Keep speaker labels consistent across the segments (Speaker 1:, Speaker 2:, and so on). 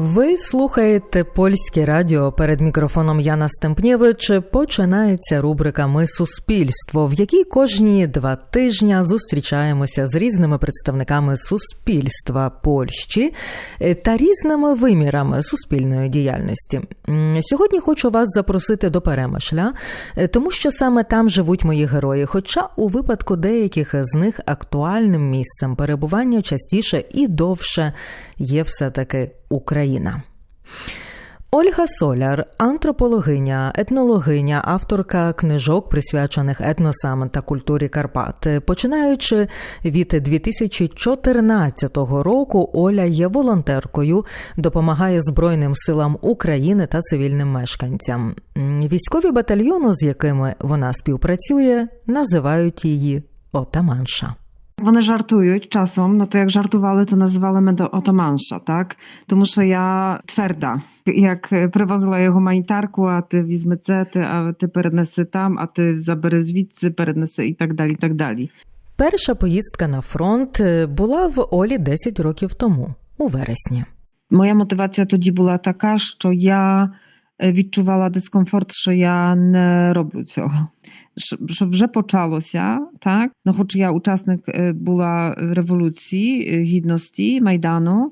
Speaker 1: Ви слухаєте польське радіо перед мікрофоном Яна Стемпнєвич. Починається рубрика Ми суспільство, в якій кожні два тижні зустрічаємося з різними представниками суспільства Польщі е, та різними вимірами суспільної діяльності. Сьогодні хочу вас запросити до Перемишля, е, тому що саме там живуть мої герої. Хоча у випадку деяких з них актуальним місцем перебування частіше і довше є все-таки Україна. Ольга Соляр, антропологиня, етнологиня, авторка книжок, присвячених етносам та культурі Карпат. Починаючи від 2014 року, Оля є волонтеркою, допомагає Збройним силам України та цивільним мешканцям. Військові батальйони, з якими вона співпрацює, називають її отаманша.
Speaker 2: Вони жартують часом, no to jak żartowali, to nazywali mnie do otomansza, tak? Тому що я тверда. Як привозила я гуманітарку, а ти візьми це, ти, а ти перенеси там, а ти забери звідси, перенеси і так далі, і так далі.
Speaker 1: Перша поїздка на фронт е, була в Олі 10 років тому, у вересні.
Speaker 2: Моя мотивація тоді була така, що я відчувала дискомфорт, що я не роблю цього. Що- Що вже почалося, так? No choć ja uczestnik e, była rewolucji, e, gidności, Majdanu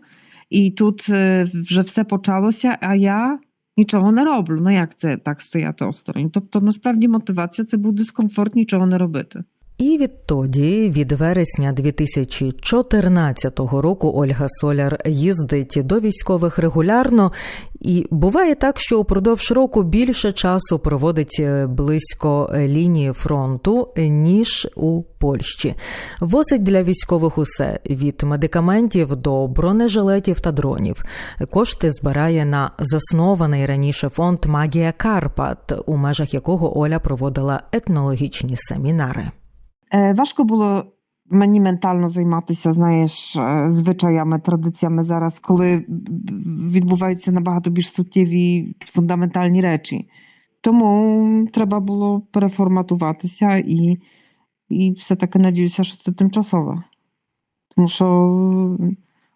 Speaker 2: i тут е, вже все почалося, а я нічого не роблю. Ну як це так стояти осторонь? Тобто, насправді мотивація це був дискомфорт нічого не робити.
Speaker 1: І відтоді, від вересня 2014 року, Ольга Соляр їздить до військових регулярно, і буває так, що упродовж року більше часу проводить е, близько лінії фронту, ніж у Польщі. Возить для військових усе від медикаментів до бронежилетів та дронів. Кошти збирає на заснований раніше фонд Магія Карпат, у межах якого Оля проводила етнологічні семінари.
Speaker 2: Важко було мені ментально займатися, знаєш, звичаями, традиціями зараз, коли відбуваються набагато більш суттєві фундаментальні речі. Тому треба було переформатуватися і, і все-таки надіюся, що це тимчасове. Тому що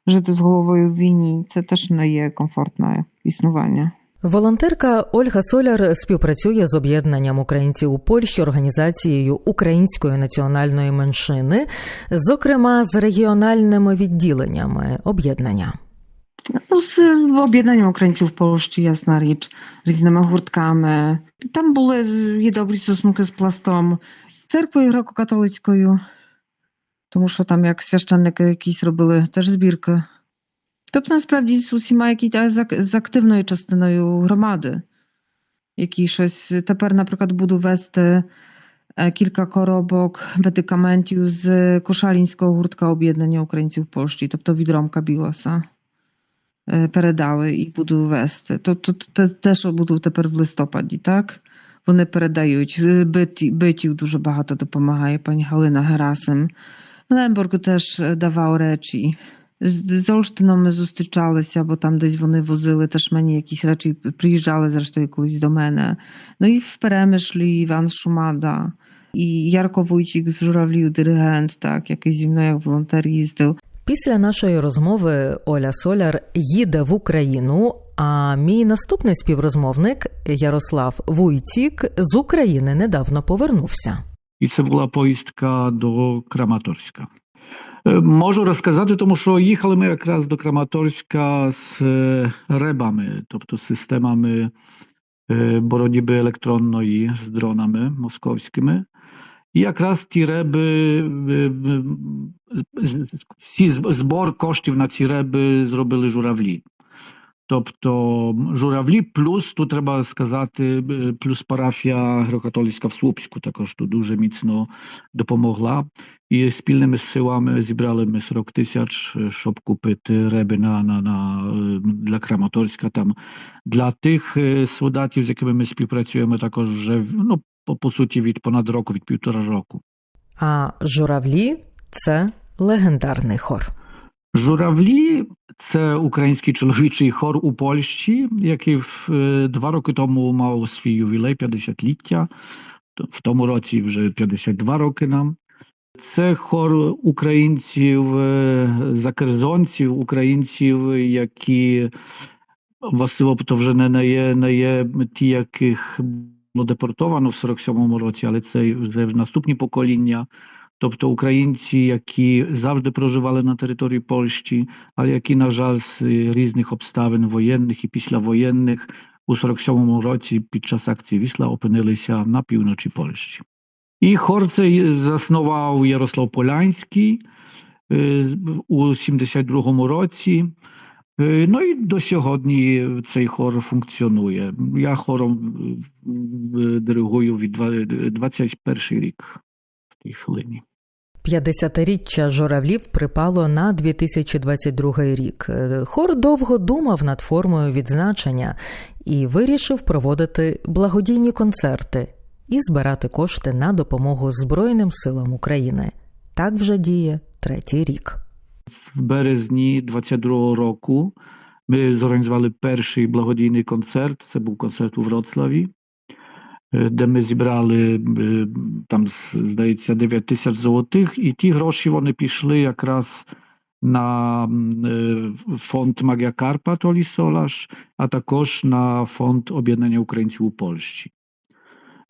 Speaker 2: жити з головою в війні це теж не є комфортне існування.
Speaker 1: Волонтерка Ольга Соляр співпрацює з об'єднанням українців у Польщі, організацією української національної меншини, зокрема з регіональними відділеннями об'єднання.
Speaker 2: Ну, з об'єднанням українців в Польщі, ясна річ, різними гуртками. Там були є добрі стосунки з пластом, церквою греко-католицькою, тому що там як священники якісь робили теж збірки. Тобто, насправді, з усіма, які а з ак- з активною частиною громади, які щось тепер, наприклад, буду вести е, кілька коробок медикаментів з Кошалінського гуртка об'єднання українців в Польщі, тобто від Ромка Біласа. е, передали і буду вести. То, то, те, те, що буду тепер в листопаді, так? Вони передають. З Биті, битів дуже багато допомагає пані Галина Герасим. В Лемборгу теж е, давав речі. З, з Олштином ми зустрічалися, бо там десь вони возили теж мені якісь речі, приїжджали зрештою колись до мене. Ну і в Перемишлі Іван Шумада, і Ярко Войцік з журавлів, диригент, так, який зі мною як волонтер їздив.
Speaker 1: Після нашої розмови Оля Соляр їде в Україну. А мій наступний співрозмовник Ярослав Вуйцік з України недавно повернувся.
Speaker 3: І це була поїздка до Краматорська. Е, Можу розказати, тому що їхали ми якраз до Краматорська з е, ребами, тобто системами е, боротьби електронної з дронами московськими. І якраз ті реби, з- з- всі збор коштів на ці реби зробили журавлі. Тобто журавлі, плюс тут треба сказати, е, плюс парафія греко-католицька в Слупську також тут дуже міцно допомогла. І спільними силами зібрали ми 40 тисяч, е, щоб купити реби на, на, на, е, для Краматорська. Там. Для тих солдатів, з якими ми співпрацюємо, також вже ну, по, по суті від понад року, від півтора року.
Speaker 1: А журавлі це легендарний хор.
Speaker 3: Журавлі це український чоловічий хор у Польщі, який в, е, два роки тому мав свій ювілей 50-ліття. В тому році вже 52 роки нам. Це хор українців, е, закерзонців, українців, які Властиво, то вже не, є, не є ті, яких було депортовано в 47-му році, але це вже наступні покоління. Тобто українці, які завжди проживали на території Польщі, але які, на жаль, з різних обставин воєнних і післявоєнних у 47-му році під час акції Вісла опинилися на півночі Польщі. І хор цей заснував Ярослав Полянський е, у 72-му році. Е, Ну і до сьогодні цей хор функціонує. Я хором е, диригую від два- 21 рік в тій хвилині.
Speaker 1: 50-річчя журавлів припало на 2022 рік. Е, Хор довго думав над формою відзначення і вирішив проводити благодійні концерти і збирати кошти на допомогу Збройним силам України. Так вже діє третій рік.
Speaker 3: В березні 22-го року ми зорганізували перший благодійний концерт. Це був концерт у Вроцлаві, де ми зібрали е, там, з- здається, 9 тисяч золотих, і ті гроші вони пішли якраз на м, е, фонд Магія Карпат Олі Солаш, а також на фонд об'єднання українців у Польщі.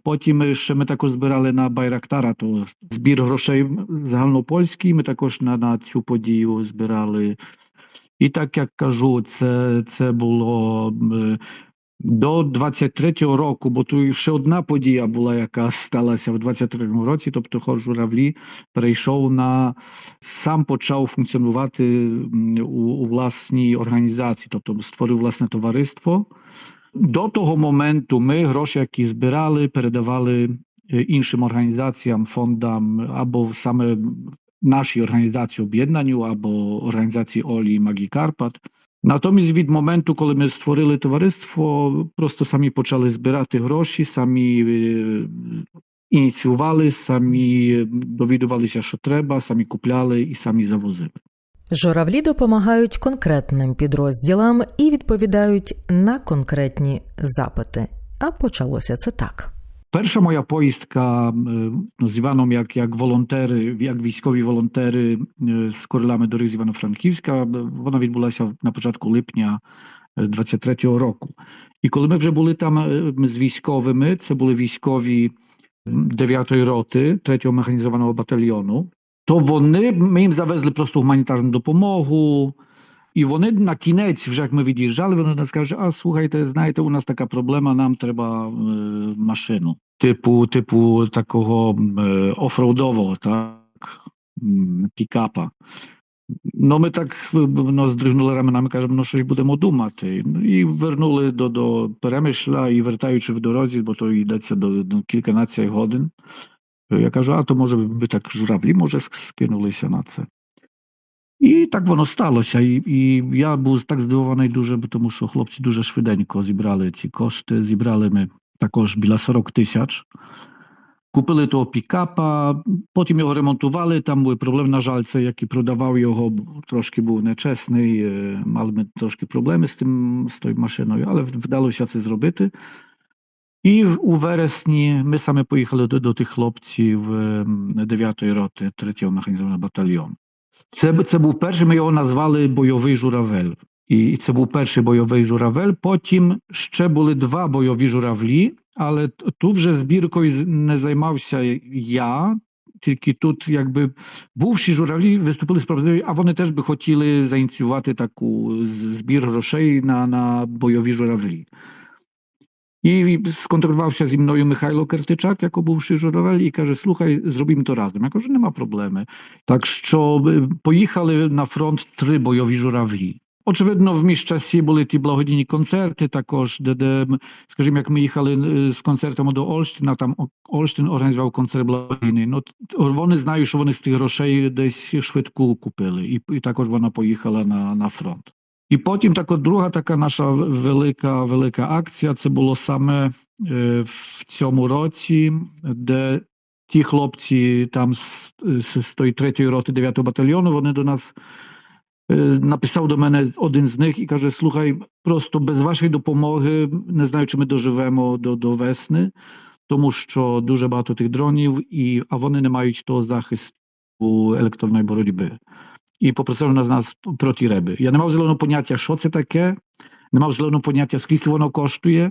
Speaker 3: Потім ще ми також збирали на Байрактара, то збір грошей загальнопольський. Ми також на, на цю подію збирали. І так як кажу, це, це було м, до 23-го року, бо тут ще одна подія була, яка сталася в 23-му році. Тобто хор журавлі перейшов на сам почав функціонувати м, у, у власній організації, тобто створив власне товариство. До того моменту ми гроші, які збирали, передавали е, іншим організаціям, фондам або саме нашій організації об'єднанню, або організації Олі і Магії Карпат. Натомість від моменту, коли ми створили товариство, просто самі почали збирати гроші, самі е, ініціювали, самі довідувалися, що треба, самі купляли і самі завозили.
Speaker 1: Журавлі допомагають конкретним підрозділам і відповідають на конкретні запити. А почалося це так.
Speaker 3: Перша моя поїздка е, ну, з Іваном як, як волонтери, як військові волонтери е, з Королами доріг з Івано-Франківська, е, вона відбулася на початку липня 23-го року. І коли ми вже були там е, з військовими, це були військові 9-ї роти 3-го механізованого батальйону, то вони ми їм завезли просто гуманітарну допомогу. І вони на кінець, вже як ми від'їжджали, вони нас кажуть, а слухайте, знаєте, у нас така проблема, нам треба е, машину. Типу, типу такого е, офроудового, так, м, пікапа. Ну, ми так е, ну, здригнули раменами, кажемо, ну щось будемо думати. Ну, І вернули до, до Перемишля і вертаючи в дорозі, бо то йдеться до, до кільканадцять годин. Я кажу, а то може ви так журавлі, може, скинулися на це. І так воно сталося. І, і я був так здивований дуже, бо тому що хлопці дуже швиденько зібрали ці кошти. Зібрали ми також біля 40 тисяч. Купили того пікапа, потім його ремонтували. Там були проблеми. На жаль, це який продавав його, трошки був нечесний. е, Мали ми трошки проблеми з тим з тою машиною, але вдалося це зробити. І в- у вересні ми саме поїхали до, до тих хлопців 9-ї роти 3-го механізованого батальйону. Це, б- це був перший, ми його назвали бойовий журавель. І це був перший бойовий журавель. Потім ще були два бойові журавлі, але т- тут вже збіркою з- не займався я. Тільки тут, якби бувші журавлі виступили справедливі, а вони теж би хотіли заініціювати таку з- збір грошей на, на бойові журавлі. І сконтактувався зі мною Михайло Кертичак, як бувший журавель, і каже: Слухай, зробімо то разом. Я кажу, нема проблеми. Так що е, поїхали на фронт три бойові журавлі. Очевидно, в міжчасі були ті благодійні концерти, також, де, де м, скажімо, як ми їхали е, з концертами до Ольштина, там О- Ольштин організував концерт благодійний. Ну, т- вони знають, що вони з тих грошей десь швидку купили, і, і також вона поїхала на, на фронт. І потім така друга така наша велика, велика акція. Це було саме е, в цьому році, де ті хлопці там з, з, з тої третьої роти 9-го батальйону, вони до нас е, написав до мене один з них і каже: Слухай, просто без вашої допомоги не знаю, чи ми доживемо до, до весни, тому що дуже багато тих дронів, і, а вони не мають того захисту електронної боротьби. І попросили на нас про ті реби. Я не мав зеленого поняття, що це таке, не мав зеленого поняття, скільки воно коштує.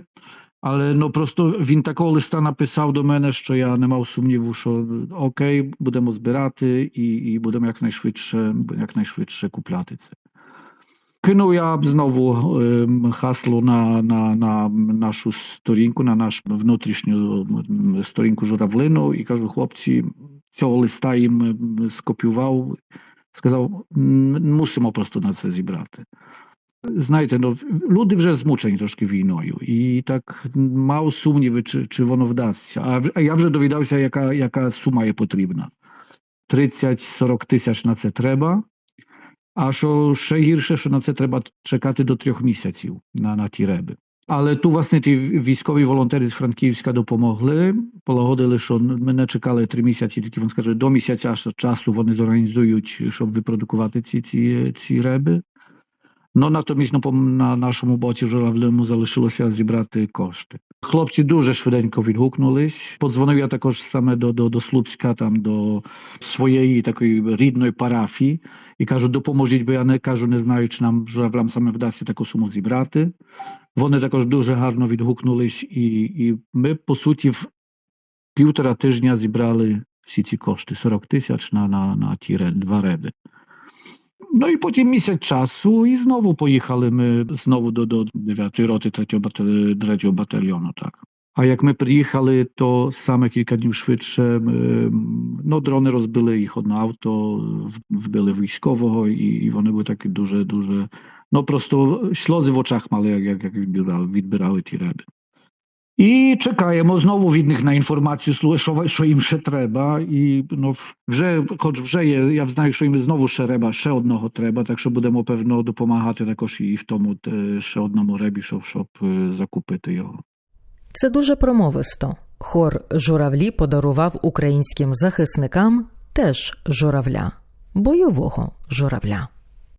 Speaker 3: Але ну просто він такого листа написав до мене, що я не мав сумніву, що окей, будемо збирати і, і будемо якнайшвидше, якнайшвидше купляти це. Кинув я знову ем, хасло на, на, на нашу сторінку, на нашу внутрішню м, сторінку журавлину і кажу, хлопці, цього листа їм м, скопіював, сказав, «М, мусимо просто на це зібрати. Знаєте, ну, люди вже змучені трошки війною, і так мав сумніви, чи, чи воно вдасться. А, в- а я вже довідався, яка, яка сума є потрібна. 30-40 тисяч на це треба. А що ще гірше, що на це треба чекати до трьох місяців на, на ті реби. Але тут, власне, ті військові волонтери з Франківська допомогли, полагодили, що мене чекали три місяці, тільки він скаже, до місяця часу вони зорганізують, щоб випродукувати ці, ці, ці реби. Ну, натомість на, нашому боці журавлину залишилося зібрати кошти. Хлопці дуже швиденько відгукнулись. Подзвонив я також саме до, до, до Слупська, там до своєї такої рідної парафії, і кажу, допоможіть, бо я не кажу, не знаю, чи нам журавлям саме вдасться таку суму зібрати. Вони також дуже гарно відгукнулись, і, і ми, по суті, в півтора тижня зібрали всі ці кошти 40 тисяч на, на, на ті два реби. Ну і потім місяць часу, і знову поїхали ми знову до, до 9-ї роти 3-го, батальйону, 3-го батальйону. Так. А як ми приїхали, то саме кілька днів швидше м, ну, дрони розбили їх одне авто, в- вбили військового, і, і вони були такі дуже, дуже. Ну просто сльози в очах мали, як, як, як відбирали, відбирали ті реби. І чекаємо знову від них на інформацію, що, їм ще треба. І ну, вже, хоч вже є, я знаю, що їм знову ще реба, ще одного треба, так що будемо певно допомагати також і в тому е, ще одному ребі, щоб е, закупити його.
Speaker 1: Це дуже промовисто. Хор журавлі подарував українським захисникам теж журавля, бойового журавля.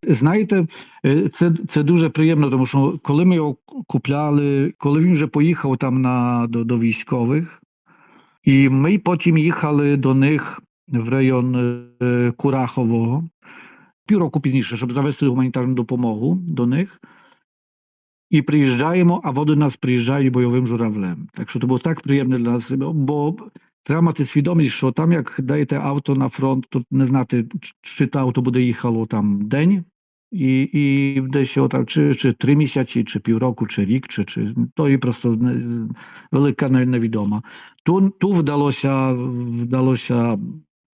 Speaker 3: Знаєте, е, це, це дуже приємно, тому що коли ми його купляли, коли він вже поїхав там на, до, до військових, і ми потім їхали до них в район е, Курахового, півроку пізніше, щоб завести гуманітарну допомогу до них. І приїжджаємо, а вони до нас приїжджають бойовим журавлем. Так що це було так приємно для нас, бо треба мати свідомість, що там, як даєте авто на фронт, то не знати, чи те авто буде їхало там день, і, і десь отак, чи, чи три місяці, чи півроку, чи рік, чи, чи то і просто не- велика не- невідома. Тут, тут вдалося, вдалося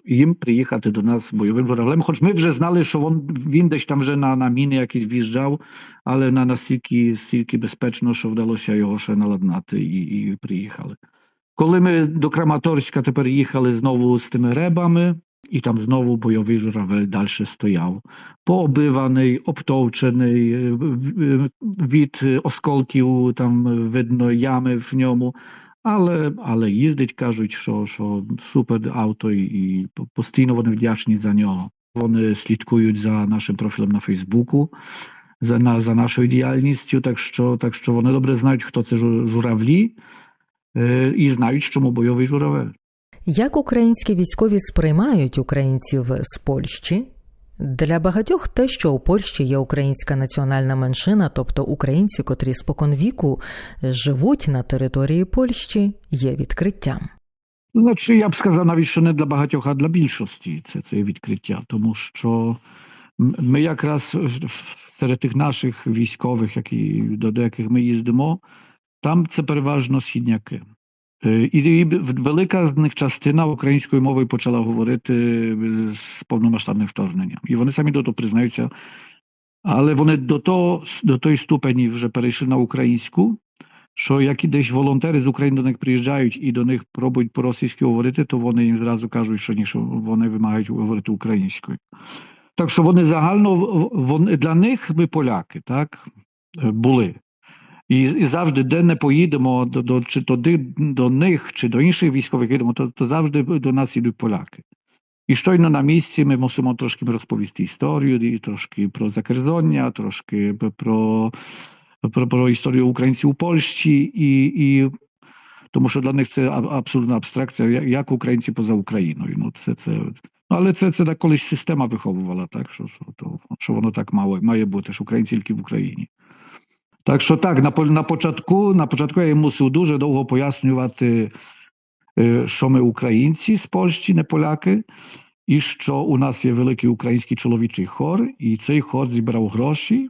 Speaker 3: їм приїхати до нас бойовим журавлем. Хоч ми вже знали, що він, він десь там вже на, на міни якісь в'їжджав, але на настільки стільки безпечно, що вдалося його ще наладнати і, і приїхали. Коли ми до Краматорська тепер їхали знову з тими ребами, і там знову бойовий журавель далі стояв. Пообиваний, обтовчений, е, в- е, від осколків там видно ями в ньому. Але, але їздить, кажуть, що, що супер авто, і, і постійно вони вдячні за нього. Вони слідкують за нашим профілем на Фейсбуку, за, на, за нашою діяльністю, так що, так що вони добре знають, хто це жу- журавлі,
Speaker 1: Як українські військові сприймають українців з Польщі? Для багатьох те, що у Польщі є українська національна меншина, тобто українці, котрі споконвіку живуть на території Польщі, є відкриттям.
Speaker 3: Значить, я б сказав навіть, що не для багатьох, а для більшості це, це відкриття, тому що ми якраз серед тих наших військових, які, до яких ми їздимо, там це переважно східняки. Е, І, велика з них частина українською мовою почала говорити е, з повномасштабним вторгненням. І вони самі до того признаються. Але вони до того, до тої ступені вже перейшли на українську, що як і десь волонтери з України до них приїжджають і до них пробують по-російськи говорити, то вони їм зразу кажуть, що ні, що вони вимагають говорити українською. Так що вони загально вони, для них ми поляки, так е, були. І, і завжди, де не поїдемо до, до чи туди до них, чи до інших військових їдемо, то, то завжди до нас йдуть поляки. І щойно на місці ми мусимо трошки розповісти історію, і трошки про закордоння, трошки про, про, про історію українців у Польщі, і, і тому що для них це а- абсолютна абстракція, як- як українці поза Україною. Ну, це, це, Але це, це так колись система виховувала, так, що, що, то, що воно так мало, має бути, що українці тільки в Україні. Так що так, на, на, початку, на початку я мусив дуже довго пояснювати, е, що ми українці з Польщі, не поляки, і що у нас є великий український чоловічий хор, і цей хор зібрав гроші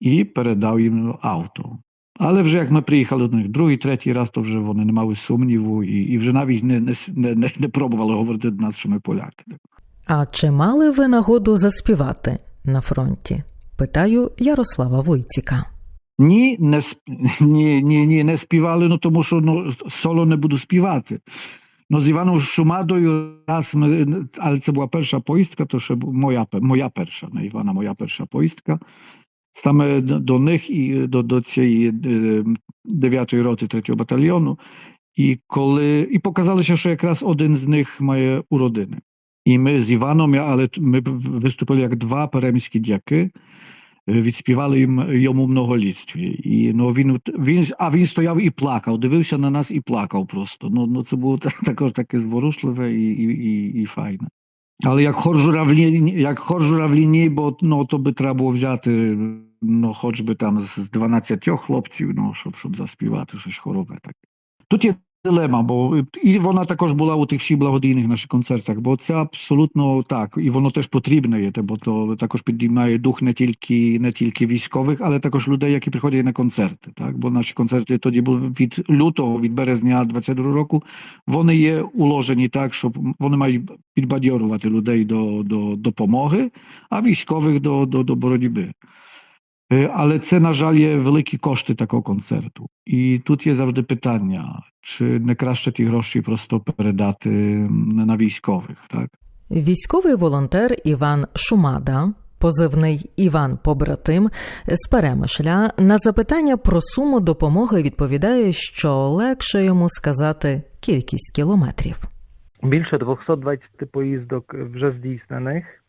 Speaker 3: і передав їм авто. Але вже як ми приїхали до них другий, третій раз, то вже вони не мали сумніву і, і вже навіть не, не, не, не пробували говорити до нас, що ми поляки.
Speaker 1: А чи мали ви нагоду заспівати на фронті? Питаю Ярослава Войціка.
Speaker 3: Ні, не, ні, ні, ні, не співали, ну тому що ну, соло не буду співати. Ну, з Іваном Шумадою раз ми, але це була перша поїздка, то ще моя, моя перша, не Івана, моя перша поїздка. Саме до них і до, до цієї е, дев'ятої роти третього батальйону. І коли і показалося, що якраз один з них має уродини. І ми з Іваном, але ми виступили як два перемські дяки. Е, відспівали їм йому многолітстві. І ну він він а він стояв і плакав, дивився на нас і плакав просто. Ну ну це було також таке зворушливе і, і, і, і файне. Але як хор журавлі, як хор журавліні, бо ну то би треба було взяти ну, хоч би там з 12 хлопців, ну щоб, щоб заспівати щось хорове таке. Тут є дилема, бо і вона також була у тих всіх благодійних наших концертах, бо це абсолютно так, і воно теж потрібне є, бо то також підіймає дух не тільки не тільки військових, але також людей, які приходять на концерти. Так, бо наші концерти тоді були від лютого, від березня 22 року. Вони є уложені так, щоб вони мають підбадьорувати людей до, до допомоги, а військових до, до, до боротьби. Але це, на жаль, є великі кошти такого концерту. І тут є завжди питання, чи не краще ті гроші просто передати на військових, так?
Speaker 1: Військовий волонтер Іван Шумада, позивний Іван Побратим з Перемишля, на запитання про суму допомоги відповідає, що легше йому сказати кількість кілометрів.
Speaker 4: Більше 220 поїздок вже здійснених.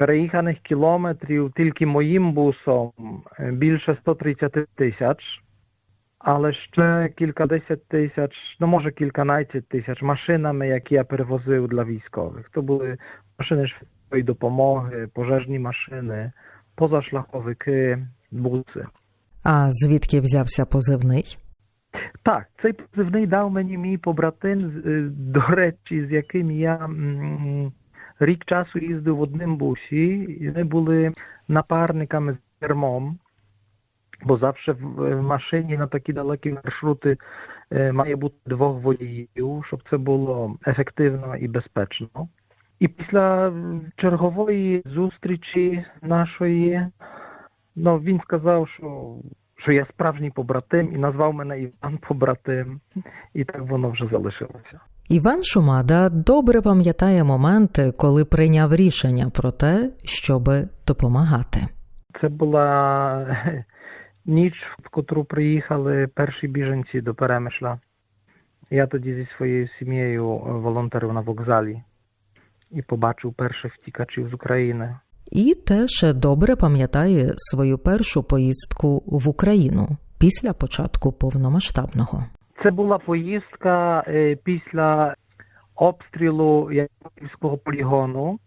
Speaker 4: Переїханих кілометрів тільки моїм бусом е, більше 130 тисяч, але ще кількадесят тисяч, ну може кільканадцять тисяч машинами, які я перевозив для військових. То були машини швидкої допомоги, пожежні машини, позашляховики, буси.
Speaker 1: А звідки взявся позивний?
Speaker 4: Так, цей позивний дав мені мій побратим, е, до речі, з яким я м, рік часу їздив в одним бусі, і ми були напарниками з кермом, бо завжди в в машині на такі далекі маршрути е, має бути двох водіїв, щоб це було ефективно і безпечно. І після чергової зустрічі нашої, ну він сказав, що що я справжній побратим і назвав мене Іван Побратим, і так воно вже залишилося.
Speaker 1: Іван Шумада добре пам'ятає моменти, коли прийняв рішення про те, щоб допомагати.
Speaker 4: Це була ніч, в котру приїхали перші біженці до Перемишля. Я тоді зі своєю сім'єю е, волонтерив на вокзалі і побачив перших втікачів з України.
Speaker 1: І теж добре пам'ятає свою першу поїздку в Україну після початку повномасштабного.
Speaker 4: Це була поїздка е, після обстрілу Яківського полігону,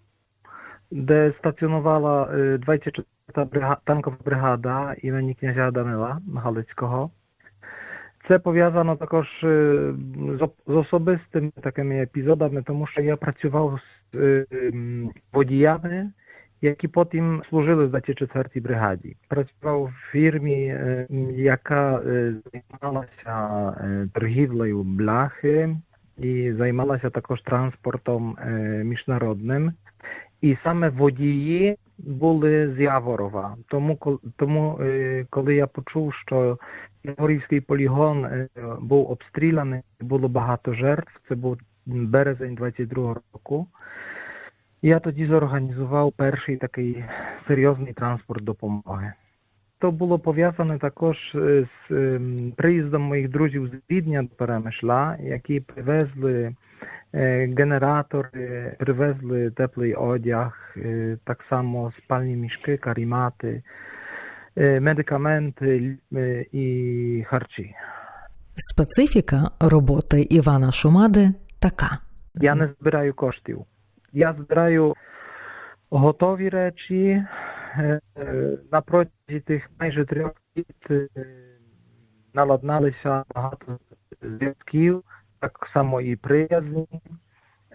Speaker 4: де стаціонувала е, 24-та брига- танкова бригада імені князя Данила Галицького. Це пов'язано також е, з особистими такими епізодами, тому що я працював з е, водіями, які потім служили в 24-й бригаді. Працював в фірмі, е, яка е, займалася е, торгівлею бляхи і займалася також транспортом міжнародним. І саме водії були з Яворова. Тому, тому коли я почув, що Яворівський полігон був обстріляний, було багато жертв. Це був березень 22 року. Я тоді зорганізував перший такий серйозний транспорт допомоги. То було пов'язане також е, з ем, приїздом моїх друзів з Відня до Перемишла, які привезли е, генератори, привезли теплий одяг, е, так само спальні мішки, карімати, медикаменти і харчі.
Speaker 1: Специфіка роботи Івана Шумади така.
Speaker 4: Я не збираю коштів. Я збираю готові речі. Е, На протязі тих майже трьох літ е, наладналися багато зв'язків, так само і приязні.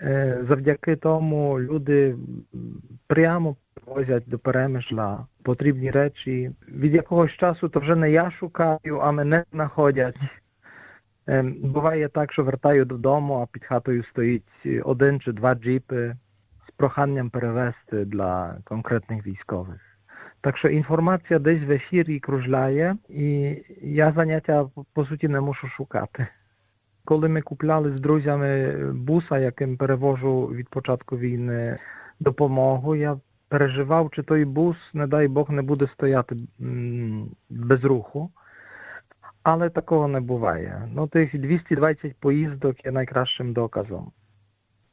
Speaker 4: Е, Завдяки тому люди прямо привозять до перемишла потрібні речі. Від якогось часу то вже не я шукаю, а мене знаходять. Ем, Буває так, що вертаю додому, а під хатою стоїть один чи два джіпи проханням перевезти для конкретних військових. Так що інформація десь в ефірі кружляє, і я заняття по суті не мушу шукати. Коли ми купляли з друзями буса, яким перевожу від початку війни допомогу, я переживав, чи той бус, не дай Бог, не буде стояти без руху. Але такого не буває. Ну, тих 220 поїздок є найкращим доказом.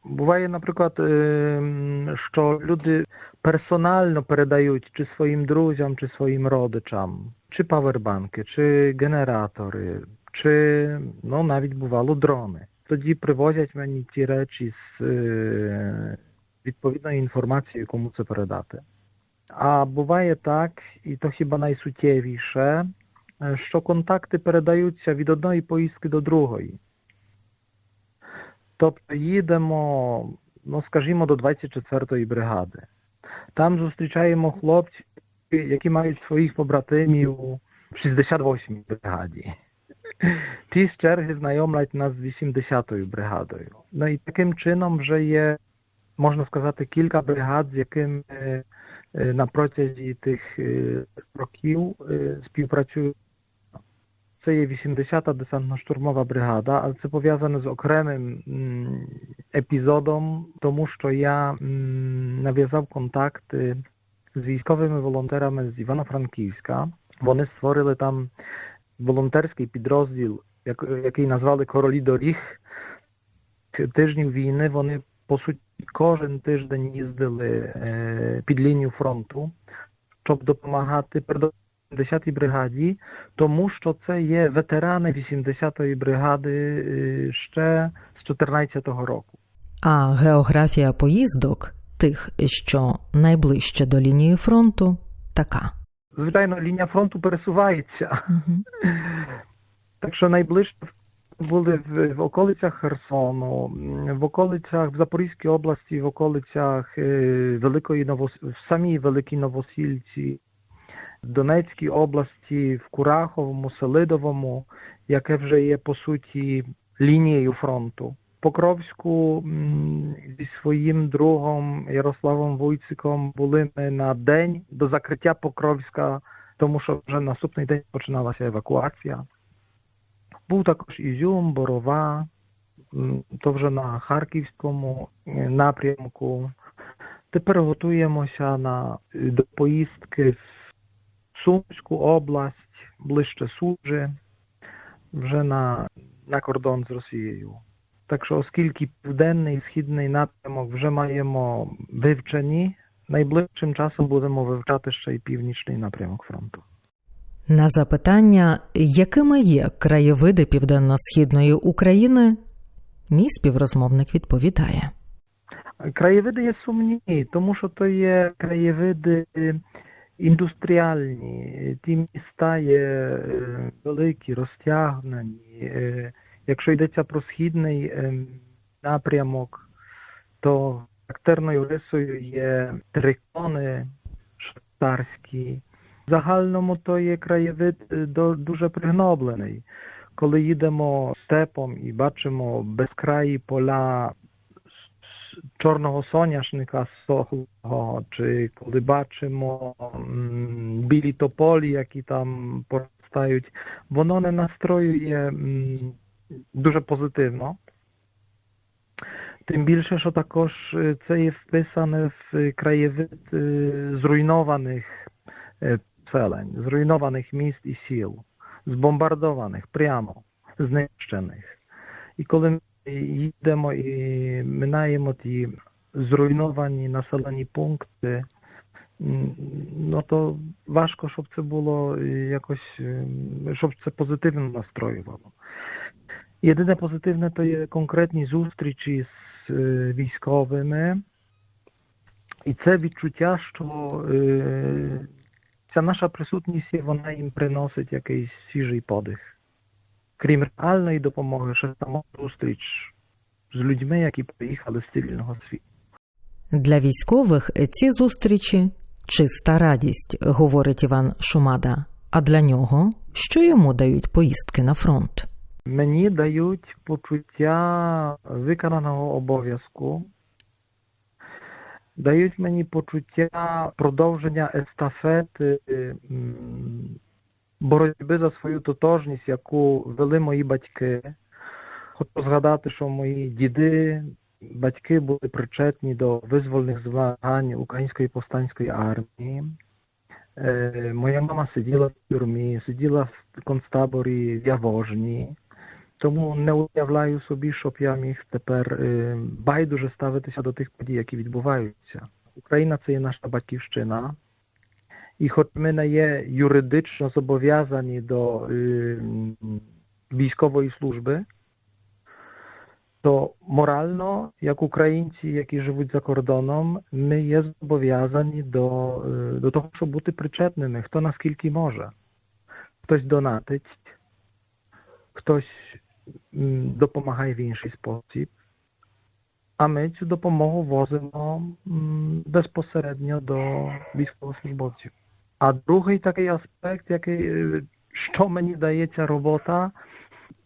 Speaker 4: Буває, наприклад, ем, що люди персонально передають чи своїм друзям, чи своїм родичам, чи павербанки, чи генератори, чи ну, навіть бувало дрони. Тоді привозять мені ті речі з е, відповідною інформацією, кому це передати. А буває так, і то хіба найсуттєвіше, е, що контакти передаються від одної поїздки до другої. Тобто їдемо, ну скажімо, до 24-ї бригади. Там зустрічаємо хлопців, які мають своїх побратимів в 68-й бригаді. Ті з черги знайомлять нас з 80-ю бригадою. Ну і таким чином вже є, можна сказати, кілька бригад, з якими е, на протязі тих е, років е, співпрацюють. Це є 80-та десантно-штурмова бригада, але це пов'язане з окремим епізодом, тому що я нав'язав контакти з військовими волонтерами з Івано-Франківська. Вони створили там волонтерський підрозділ, який назвали Королі доріг. Тижнів війни вони по суті кожен тиждень їздили е, під лінію фронту, щоб допомагати 80-й бригаді, тому що це є ветерани 80-ї бригади е, ще з 14-го року.
Speaker 1: А географія поїздок, тих, що найближче до лінії фронту, така.
Speaker 4: Звичайно, лінія фронту пересувається.
Speaker 1: Угу.
Speaker 4: Так що найближче були в, в околицях Херсону, в околицях в Запорізькій області, в околицях е, Великої Новос... в самій Великій Новосільці, Донецькій області, в Кураховому, Селидовому, яке вже є по суті лінією фронту. Покровську зі своїм другом Ярославом Вуйциком були ми на день до закриття Покровська, тому що вже наступний день починалася евакуація. Був також Ізюм, Борова, то вже на Харківському е, напрямку. Тепер готуємося на, до поїздки в Сумську область, ближче Суджі, вже на, на кордон з Росією. Так що, оскільки південний і східний напрямок вже маємо вивчені, найближчим часом будемо вивчати ще й північний напрямок фронту.
Speaker 1: На запитання, якими є краєвиди південно-східної України, мій співрозмовник відповідає.
Speaker 4: Краєвиди є сумні, тому що то є краєвиди індустріальні. Ті міста є е, великі, розтягнені. Е, Якщо йдеться про східний е, напрямок, то характерною рисою є трикони швейцарські. В загальному то є краєвид дуже пригноблений. Коли їдемо степом і бачимо безкраї поля с- чорного соняшника сохлого, чи коли бачимо м, білі тополі, які там поростають, воно не настроює м, дуже позитивно. Тим більше, що також е, це є вписане в краєвид е, зруйнованих е, селень, зруйнованих міст і сіл, збомбардованих прямо, знищених. І коли ми їдемо і минаємо ті зруйновані населені пункти, ну то важко, щоб це було якось, щоб це позитивно настроювало. Єдине позитивне то є конкретні зустрічі з е, військовими, І це відчуття, що е, ця наша присутність вона їм приносить якийсь свіжий подих. Крім реальної допомоги, ще сама зустріч з людьми, які приїхали з цивільного світу.
Speaker 1: Для військових ці зустрічі чиста радість, говорить Іван Шумада. А для нього що йому дають поїздки на фронт?
Speaker 4: Мені дають почуття виконаного обов'язку, дають мені почуття продовження естафети боротьби за свою тотожність, яку вели мої батьки. Хочу згадати, що мої діди, батьки були причетні до визвольних змагань Української повстанської армії. Е, Моя мама сиділа в тюрмі, сиділа в концтаборі в Явожні. Тому не уявляю собі, щоб я міг тепер е, байдуже ставитися до тих подій, які відбуваються. Україна це є наша батьківщина, і хоч ми не є юридично зобов'язані до е, м, військової служби, то морально, як українці, які живуть за кордоном, ми є зобов'язані до, е, до того, щоб бути причетними, хто наскільки може. Хтось донатить, хтось м, допомагає в інший спосіб, а ми цю допомогу возимо м, безпосередньо до військовослужбовців. А другий такий аспект, який, е, що мені дає ця робота,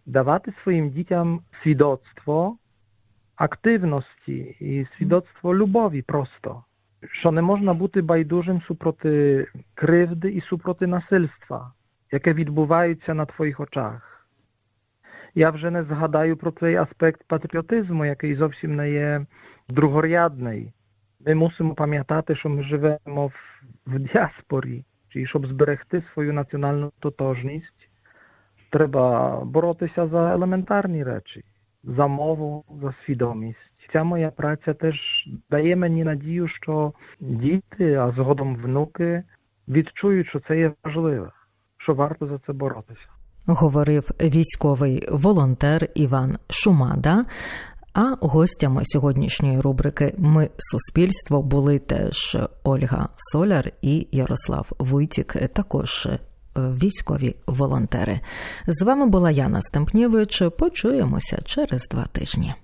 Speaker 4: давати своїм дітям свідоцтво активності і свідоцтво любові просто. Що не можна бути байдужим супроти кривди і супроти насильства, яке відбувається на твоїх очах. Я вже не згадаю про цей аспект патріотизму, який зовсім не є другорядний. Ми мусимо пам'ятати, що ми живемо в, в діаспорі, і щоб зберегти свою національну тотожність, треба боротися за елементарні речі, за мову, за свідомість. Ця моя праця теж дає мені надію, що діти, а згодом внуки відчують, що це є важливе, що варто за це боротися.
Speaker 1: Говорив військовий волонтер Іван Шумада. А гостями сьогоднішньої рубрики Ми суспільство були теж Ольга Соляр і Ярослав Вуйтік. також е, військові волонтери. З вами була Яна Стемпнєвич. Почуємося через два тижні.